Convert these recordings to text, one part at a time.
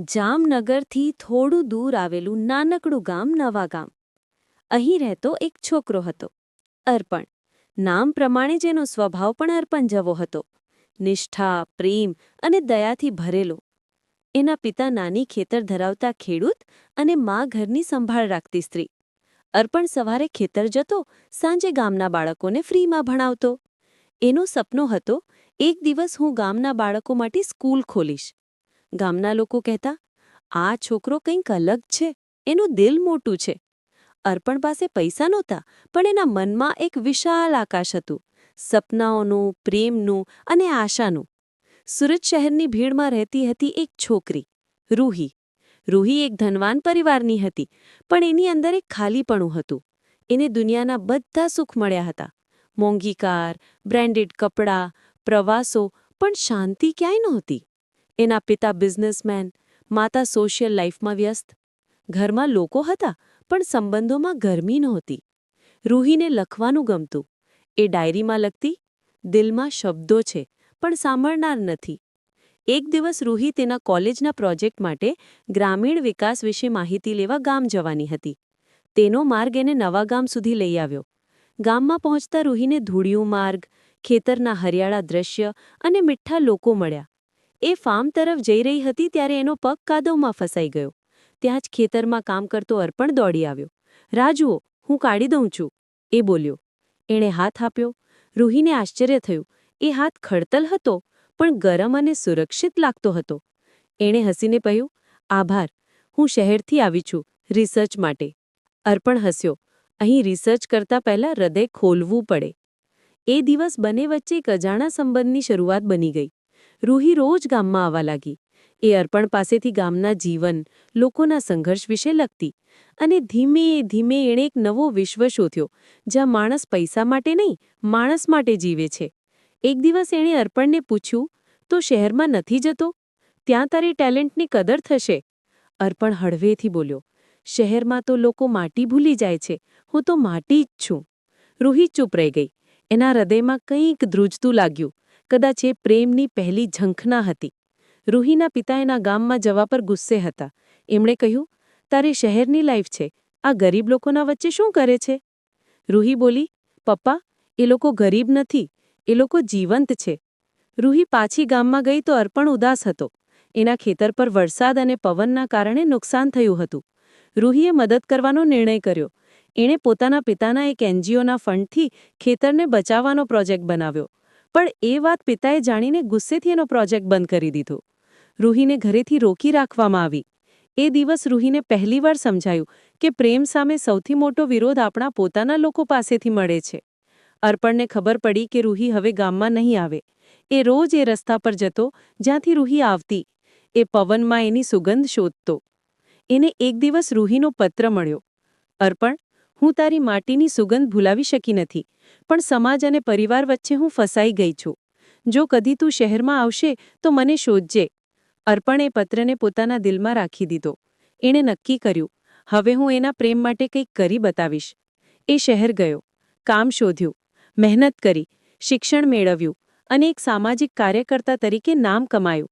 જામનગરથી થોડું દૂર આવેલું નાનકડું ગામ નવા ગામ. અહીં રહેતો એક છોકરો હતો. અર્પણ. નામ પ્રમાણે જેનો સ્વભાવ પણ અર્પણ જેવો હતો. નિષ્ઠા, પ્રેમ અને દયાથી ભરેલો. એના પિતા નાની ખેતર ધરાવતા ખેડૂત અને મા ઘરની સંભાળ રાખતી સ્ત્રી. અર્પણ સવારે ખેતર જતો, સાંજે ગામના બાળકોને ફ્રીમાં ભણાવતો. એનો સપનો હતો, એક દિવસ હું ગામના બાળકો માટે સ્કૂલ ખોલીશ. ગામના લોકો કહેતા, આ છોકરો કંઈક અલગ છે, એનું દિલ મોટું છે. અર્પણ પાસે પૈસા નહોતા, પણ એના મનમાં એક વિશાળ આકાશ હતું, સપનાઓનું, પ્રેમનું અને આશાનું. સુરત શહેરની ભીડમાં રહેતી હતી એક છોકરી, રૂહી. રૂહી એક ધનવાન પરિવારની હતી, પણ એની અંદર એક ખાલીપણું હતું. એને દુનિયાના બધા સુખ મળ્યા હતા. મોંઘી કાર, બ્રાન્ડેડ કપડાં, પ્રવાસો, પણ શાંતિ ક્યાંય નહોતી. એના પિતા બિઝનેસમેન, માતા સોશિયલ લાઈફમાં વ્યસ્ત. ઘરમાં લોકો હતા, પણ સંબંધોમાં ગરમી નહોતી. રૂહીને લખવાનું ગમતું. એ ડાયરીમાં લખતી, દિલમાં શબ્દો છે, પણ સાંભળનાર નથી. એક દિવસ રૂહી તેના કોલેજના પ્રોજેક્ટ માટે ગ્રામીણ વિકાસ વિશે માહિતી લેવા ગામ જવાની હતી. તેનો માર્ગ એને નવા ગામ સુધી લઈ આવ્યો. ગામમાં પહોંચતા રૂહીને ધૂળિયું માર્ગ, ખેતરના હરિયાળા દ્રશ્ય અને મીઠા લોકો મળ્યા. એ ફાર્મ તરફ જઈ રહી હતી ત્યારે એનો પગ કાદવમાં ફસાઈ ગયો. ત્યાં જ ખેતરમાં કામ કરતો અર્પણ દોડી આવ્યો. રાજુઓ, હું કાઢી દઉં છું. એ બોલ્યો. એણે હાથ આપ્યો. રૂહીને આશ્ચર્ય થયું. એ હાથ ખડતલ હતો, પણ ગરમ અને સુરક્ષિત લાગતો હતો. એણે હસીને કહ્યું, આભાર. હું શહેરથી આવી છું, રિસર્ચ માટે. અર્પણ હસ્યો. અહીં રિસર્ચ કરતા પહેલા હૃદય ખોલવું પડે. એ દિવસ બંને વચ્ચે એક અજાણા સંબંધની શરૂઆત બની ગઈ. રૂહી રોજ ગામમાં આવવા લાગી. એ અર્પણ પાસેથી ગામના જીવન, લોકોના સંઘર્ષ વિશે લખતી અને ધીમે ધીમે એણે એક નવો વિશ્વ શોધ્યો, જ્યાં માણસ પૈસા માટે નહીં, માણસ માટે જીવે છે. એક દિવસ એણે અર્પણને પૂછ્યું, તો શહેરમાં નથી જતો? ત્યાં તારી ટેલેન્ટની કદર થશે? અર્પણ હળવેથી બોલ્યો, શહેરમાં તો લોકો માટી ભૂલી જાય છે, હું તો માટી જ છું. રૂહી ચૂપ રહી ગઈ. એના હૃદયમાં કંઈક ધ્રુજતું લાગ્યું. કદાચ એ પ્રેમની પહેલી ઝંખના હતી. રૂહીના પિતા એના ગામમાં જવા પર ગુસ્સે હતા. એમણે કહ્યું, તારી શહેરની લાઈફ છે. આ ગરીબ લોકોના વચ્ચે શું કરે છે? રૂહી બોલી, પપ્પા, એ લોકો ગરીબ નથી. એ લોકો જીવંત છે. રૂહી પાછી ગામમાં ગઈ તો અર્પણ ઉદાસ હતો. એના ખેતર પર વરસાદ અને પવનના કારણે નુકસાન થયું હતું. રૂહીએ મદદ કરવાનો નિર્ણય કર્યો. એણે પોતાના પિતાના એક એનજીઓના ફંડથી ખેતરને બચાવવાનો પ્રોજેક્ટ બનાવ્યો. પણ એ વાત પિતાએ જાણીને ગુસ્સેથી એનો પ્રોજેક્ટ બંધ કરી દીધો. રૂહીને ઘરેથી રોકી રાખવામાં આવી. એ દિવસ રૂહીને પહેલીવાર સમજાયું કે પ્રેમ સામે સૌથી મોટો વિરોધ આપણા પોતાના લોકો પાસેથી મળે છે. અર્પણને ખબર પડી કે રૂહી હવે ગામમાં નહીં આવે. એ રોજ એ રસ્તા પર જતો, જ્યાંથી રૂહી આવતી. એ પવનમાં એની સુગંધ શોધતો. એને એક દિવસ રૂહીનો પત્ર મળ્યો. અર્પણ હું તારી માટીની સુગંધ ભૂલાવી શકી નથી, પણ સમાજ અને પરિવાર વચ્ચે હું ફસાઈ ગઈ છું. જો કદી તું શહેરમાં આવશે, તો મને શોધજે. અર્પણે પત્રને પોતાના દિલમાં રાખી દીધો. એણે નક્કી કર્યું, હવે હું એના પ્રેમ માટે કંઈક કરી બતાવીશ. એ શહેર ગયો. કામ શોધ્યું. મહેનત કરી, શિક્ષણ મેળવ્યું અને એક સામાજિક કાર્યકર્તા તરીકે નામ કમાયું.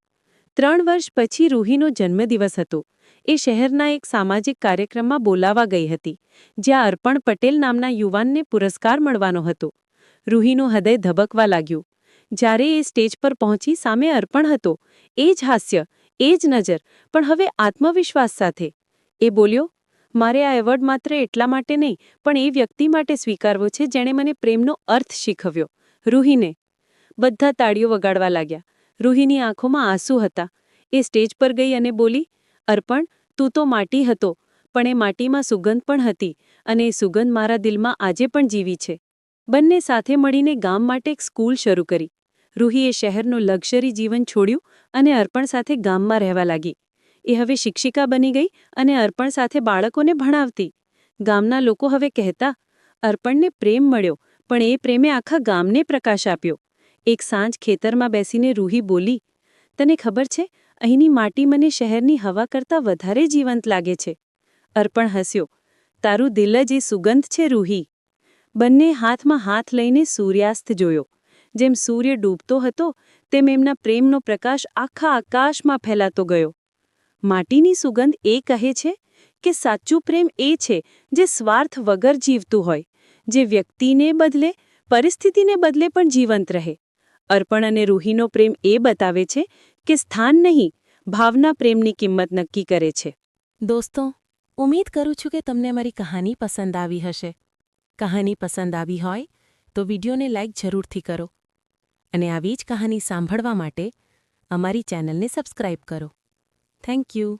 ત્રણ વર્ષ પછી રૂહીનો જન્મદિવસ હતો. એ શહેરના એક સામાજિક કાર્યક્રમમાં બોલાવા ગઈ હતી, જ્યાં અર્પણ પટેલ નામના યુવાનને પુરસ્કાર મળવાનો હતો. રૂહીનું હૃદય ધબકવા લાગ્યું. જ્યારે એ સ્ટેજ પર પહોંચી સામે અર્પણ હતો, એ જ હાસ્ય, એ જ નજર, પણ હવે આત્મવિશ્વાસ સાથે. એ બોલ્યો, મારે આ એવોર્ડ માત્ર એટલા માટે નહીં, પણ એ વ્યક્તિ માટે સ્વીકારવો છે જેણે મને પ્રેમનો અર્થ શીખવ્યો. રૂહીને બધા તાળીઓ વગાડવા લાગ્યા. રૂહીની આંખોમાં આંસુ હતા. એ સ્ટેજ પર ગઈ અને બોલી, અર્પણ, તું તો માટી હતો, પણ એ માટીમાં સુગંધ પણ હતી અને એ સુગંધ મારા દિલમાં આજે પણ જીવી છે. બંને સાથે મળીને ગામ માટે એક સ્કૂલ શરૂ કરી. રૂહીએ શહેરનું લક્ઝરી જીવન છોડ્યું અને અર્પણ સાથે ગામમાં રહેવા લાગી. એ હવે શિક્ષિકા બની ગઈ અને અર્પણ સાથે બાળકોને ભણાવતી. ગામના લોકો હવે કહેતા, અર્પણને પ્રેમ મળ્યો, પણ એ પ્રેમે આખા ગામને પ્રકાશ આપ્યો. એક સાંજ ખેતરમાં બેસીને રૂહી બોલી, તને ખબર છે, અહીંની માટી મને શહેરની હવા કરતાં વધારે જીવંત લાગે છે. અર્પણ હસ્યો, તારું દિલ જ એ સુગંધ છે, રૂહી. બંને હાથમાં હાથ લઈને સૂર્યાસ્ત જોયો. જેમ સૂર્ય ડૂબતો હતો, તેમ એમના પ્રેમનો પ્રકાશ આખા આકાશમાં ફેલાતો ગયો. માટીની સુગંધ એ કહે છે કે સાચું પ્રેમ એ છે જે સ્વાર્થ વગર જીવતું હોય, જે વ્યક્તિને બદલે, પરિસ્થિતિને બદલે પણ જીવંત રહે. અર્પણ અને રૂહીનો પ્રેમ એ બતાવે છે કે સ્થાન નહીં, ભાવના પ્રેમની કિંમત નક્કી કરે છે. દોસ્તો ઉમ્મીદ કરું છું કે તમને મારી કહાની પસંદ આવી હશે. કહાની પસંદ આવી હોય તો વિડીયોને લાઇક જરૂરથી કરો અને આવી જ કહાની સાંભળવા માટે અમારી ચેનલને સબસ્ક્રાઇબ કરો. Thank you.